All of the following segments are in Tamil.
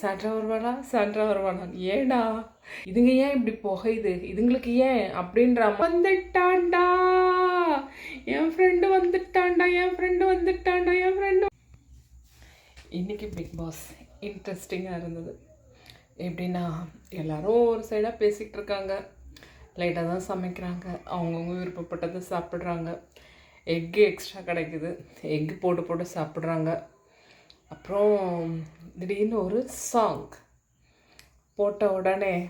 சாண்ட்ரா வருவாளா? சாண்ட்ரா வருவானா ஏடா இதுங்க ஏன் இப்படி புகையுது? இதுங்களுக்கு ஏன் அப்படின்ற வந்துட்டான்டா. என் ஃப்ரெண்டு வந்துட்டான்டா என் ஃப்ரெண்டு வந்துட்டாண்டா என் ஃப்ரெண்டு இன்னைக்கு பிக் பாஸ் இன்ட்ரெஸ்டிங்காக இருந்தது. எப்படின்னா எல்லாரும் ஒரு சைடாக பேசிகிட்டு இருக்காங்க. லைட்டாக தான் சமைக்கிறாங்க. அவங்கவுங்க விருப்பப்பட்டதை சாப்பிட்றாங்க. எக்கு எக்ஸ்ட்ரா கிடைக்குது. எக்கு போட்டு போட்டு சாப்பிட்றாங்க. அப்புறம் திடீர்னு ஒரு சாங் போட்ட உடனே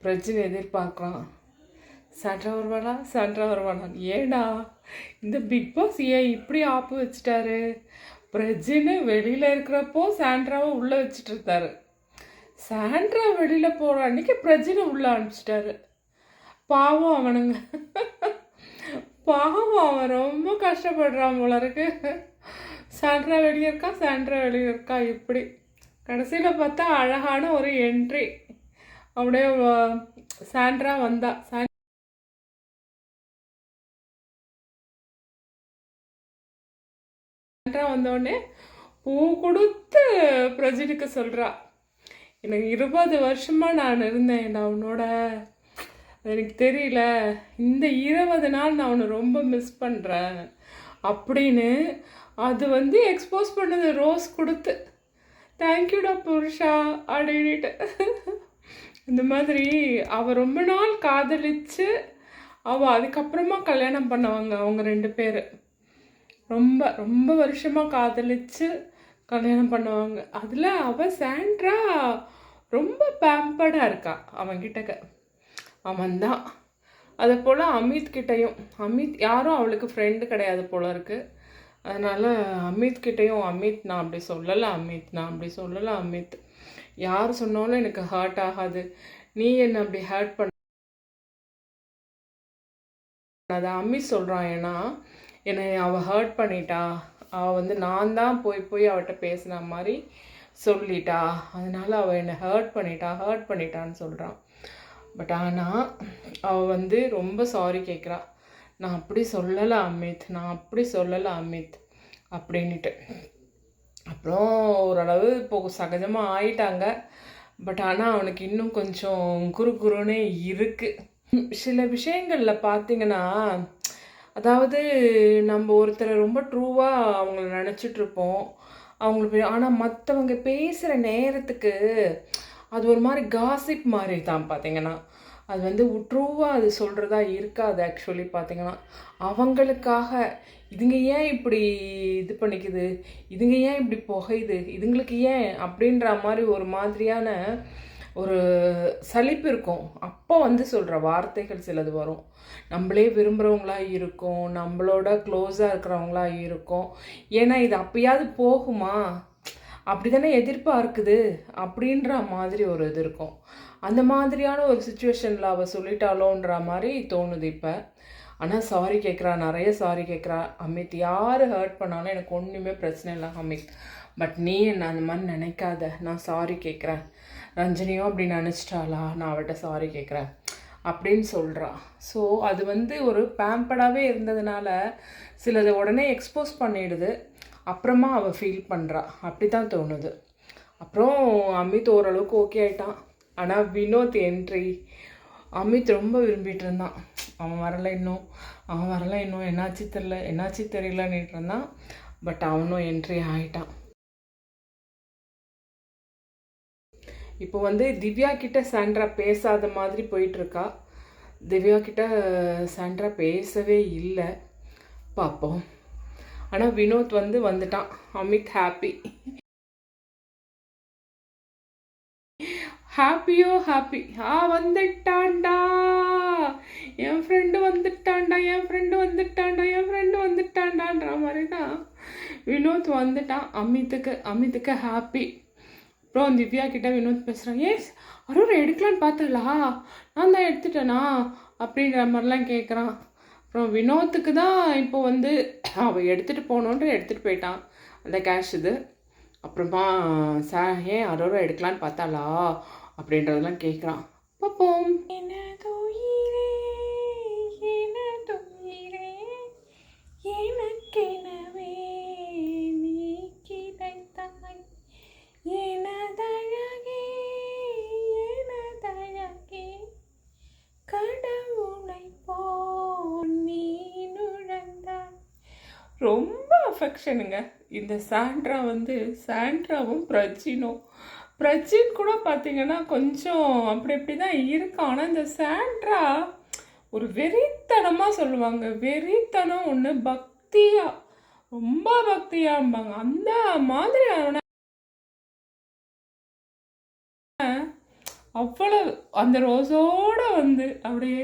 பிரச்சனை எதிர்பார்க்குறான். சண்டை வருவானா? சண்டை வருவாளா ஏடா இந்த பிக் பாஸ் ஏன் இப்படி ஆப்பு வச்சுட்டாரு? பிரஜின்னு வெளியில் இருக்கிறப்போ சாண்ட்ராவை உள்ளே வச்சுட்டு இருந்தாரு. சாண்ட்ரா வெளியில் போகிற அன்னைக்கு பிரஜினை உள்ளே அனுப்பிச்சிட்டாரு. பாவம் அவனுங்க. பாவம் அவன் ரொம்ப கஷ்டப்படுறான் போல இருக்கு. சாண்ட்ரா வெளியே இருக்கா சாண்ட்ரா வெளியே இருக்கா இப்படி. கடைசியில் பார்த்தா அழகான ஒரு என்ட்ரி அப்படியே சாண்ட்ரா வந்தா. சாண்ட் சாண்ட்ரா வந்தோடனே பூ கொடுத்து பிரஜினுக்கு சொல்கிறா எனக்கு இருபது வருஷமாக நான் இருந்தேன் நான் உன்னோட. எனக்கு தெரியல. இந்த இருபது நாள் நான் உன்னை ரொம்ப மிஸ் பண்ணுறேன் அப்படின்னு அது வந்து எக்ஸ்போஸ் பண்ணது ரோஸ் கொடுத்து தேங்க்யூடா புருஷா அப்படின்ட்டு இந்த மாதிரி அவள் ரொம்ப நாள் காதலிச்சு அவள் அதுக்கப்புறமா கல்யாணம் பண்ணவங்க அவங்க ரெண்டு பேர். ரொம்ப ரொம்ப வருஷமாக காதலிச்சு கல்யாணம் பண்ணுவாங்க. அதில் அவள் சாண்ட்ரா ரொம்ப பேம்பர்டாக இருக்கா அவன்கிட்டக்க. அவன்தான். அதே போல் அமித் கிட்டேயும் அமித் யாரும் அவளுக்கு ஃப்ரெண்டு கிடையாது போல இருக்கு. அதனால் அமித் கிட்டேயும் அமித் நான் அப்படி சொல்லலை அமித் நான் அப்படி சொல்லலை அமித். யார் சொன்னாலும் எனக்கு ஹர்ட் ஆகாது. நீ என்னை அப்படி ஹர்ட் பண்ண அதை அமித் சொல்கிறான் ஏன்னா என்னை அவள் ஹர்ட் பண்ணிட்டா. அவள் வந்து நான் தான் போய் போய் அவட்ட பேசின மாதிரி சொல்லிட்டா. அதனால அவள் என்னை ஹர்ட் பண்ணிட்டா ஹர்ட் பண்ணிட்டான்னு சொல்கிறான் பட் ஆனால் அவள் வந்து ரொம்ப சாரி கேட்குறா நான் அப்படி சொல்லலை அமித் நான் அப்படி சொல்லலை அமித் அப்படின்ட்டு அப்புறம் ஓரளவு இப்போ சகஜமாக ஆயிட்டாங்க. பட் ஆனால் அவனுக்கு இன்னும் கொஞ்சம் குறு குறுனே இருக்குது சில விஷயங்களில் பார்த்தீங்கன்னா அதாவது நம்ம ஒருத்தரை ரொம்ப ட்ரூவாக அவங்கள நினச்சிட்ருப்போம் அவங்களுக்கு ஆனால் மற்றவங்க பேசுகிற நேரத்துக்கு அது ஒரு மாதிரி காசிப் மாதிரி தான் பார்த்தீங்கன்னா அது வந்து உற்றுவாக அது சொல்கிறதா இருக்காது ஆக்சுவலி பார்த்தீங்கன்னா அவங்களுக்காக இதுங்க ஏன் இப்படி இது பண்ணிக்குது? இதுங்க ஏன் இப்படி புகையுது? இதுங்களுக்கு ஏன் அப்படின்ற மாதிரி ஒரு மாதிரியான ஒரு சலிப்பு இருக்கும். அப்போ வந்து சொல்கிற வார்த்தைகள் சிலது வரும். நம்மளே விரும்புகிறவங்களா இருக்கும். நம்மளோட க்ளோஸாக இருக்கிறவங்களா இருக்கும். ஏன்னா இது அப்பயாவது போகுமா? அப்படி தானே எதிர்பார்க்குது அப்படின்ற மாதிரி ஒரு இது இருக்கும். அந்த மாதிரியான ஒரு சுச்சுவேஷனில் அவள் சொல்லிட்டாலோன்ற மாதிரி தோணுது இப்போ. ஆனால் சாரி கேட்குறா நிறைய சாரி கேட்குறா அமித் யார் ஹர்ட் பண்ணாலும் எனக்கு ஒன்றுமே பிரச்சனை இல்லை அமித். பட் நீ என்ன அந்த மாதிரி நினைக்காத. நான் சாரி கேட்குறேன் ரஞ்சனியும் அப்படி நினச்சிட்டாளா? நான் அவள்கிட்ட சாரி கேட்குறேன் அப்படின்னு சொல்கிறா ஸோ அது வந்து ஒரு பேம்படாகவே இருந்ததுனால சிலதை உடனே எக்ஸ்போஸ் பண்ணிடுது. அப்புறமா அவள் ஃபீல் பண்ணுறா அப்படி தான் தோணுது. அப்புறம் அமித் ஓரளவுக்கு ஓகே ஆயிட்டான். ஆனால் வினோத் என்ட்ரி அமித் ரொம்ப விரும்பிட்டு இருந்தான். அவன் வரல இன்னும். அவன் வரல இன்னும். என்னாச்சு தெரில என்னாச்சு தெரியலன்னுட்டு இருந்தான். பட் அவனும் என்ட்ரி ஆயிட்டான். இப்போ வந்து திவ்யா கிட்ட சாண்ட்ரா பேசாத மாதிரி போயிட்டுருக்கா. திவ்யா கிட்ட சாண்ட்ரா பேசவே இல்லை. பார்ப்போம். ஆனால் வினோத் வந்து வந்துட்டான். அமித் ஹாப்பி ஹாப்பியோ ஹாப்பி ஆ வந்துட்டான்டா. என் ஃப்ரெண்டு வந்துட்டான்டா என் ஃப்ரெண்டு வந்துட்டான்டா என் ஃப்ரெண்டு வந்துட்டான்டான்ற மாதிரி தான் வினோத் வந்துட்டான் அமித்துக்கு. அமித்துக்கு ஹாப்பி அப்புறம் திவ்யா கிட்ட வினோத் பேசுகிறான் ஏஸ் அருண் எடுக்கலான்னு பார்த்தலா நான் தான் எடுத்துட்டேனா? அப்படின்ற மாதிரிலாம் கேட்குறான் அப்புறம் வினோத்துக்கு தான் இப்போ வந்து அவள் எடுத்துகிட்டு போகணுன்ட்டு எடுத்துகிட்டு போயிட்டான். அந்த கேஷ் இது. அப்புறமா சா ஏன் அரோரா எடுக்கலான்னு பார்த்தாளா? அப்படின்றதெல்லாம் கேட்குறான் பார்ப்போம். எனதுயிரே ரொம்ப அஃபெக்ஷனுங்க இந்த சாண்ட்ரா வந்து சாண்ட்ராவும் பிரஜினும். பிரஜின் கூட பார்த்தீங்கன்னா கொஞ்சம் அப்படி இப்படி தான் இருக்கும் ஆனால் இந்த சாண்ட்ரா ஒரு வெறித்தனமாக சொல்லுவாங்க. வெறித்தனம் ஒன்று பக்தியாக ரொம்ப பக்தியாம்பாங்க. அந்த மாதிரி அவனை அவ்வளவு அந்த ரோஸோட வந்து அப்படியே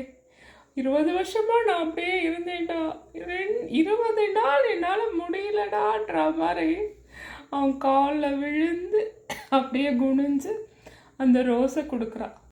இருபது வருஷமாக நான் அப்படியே இருந்தேன்டா. ரெண்- இருபது நாள் என்னால் முடியலடான்ற மாதிரி அவன் காலில் விழுந்து அப்படியே குனிஞ்சு அந்த ரோஸை கொடுக்குறான்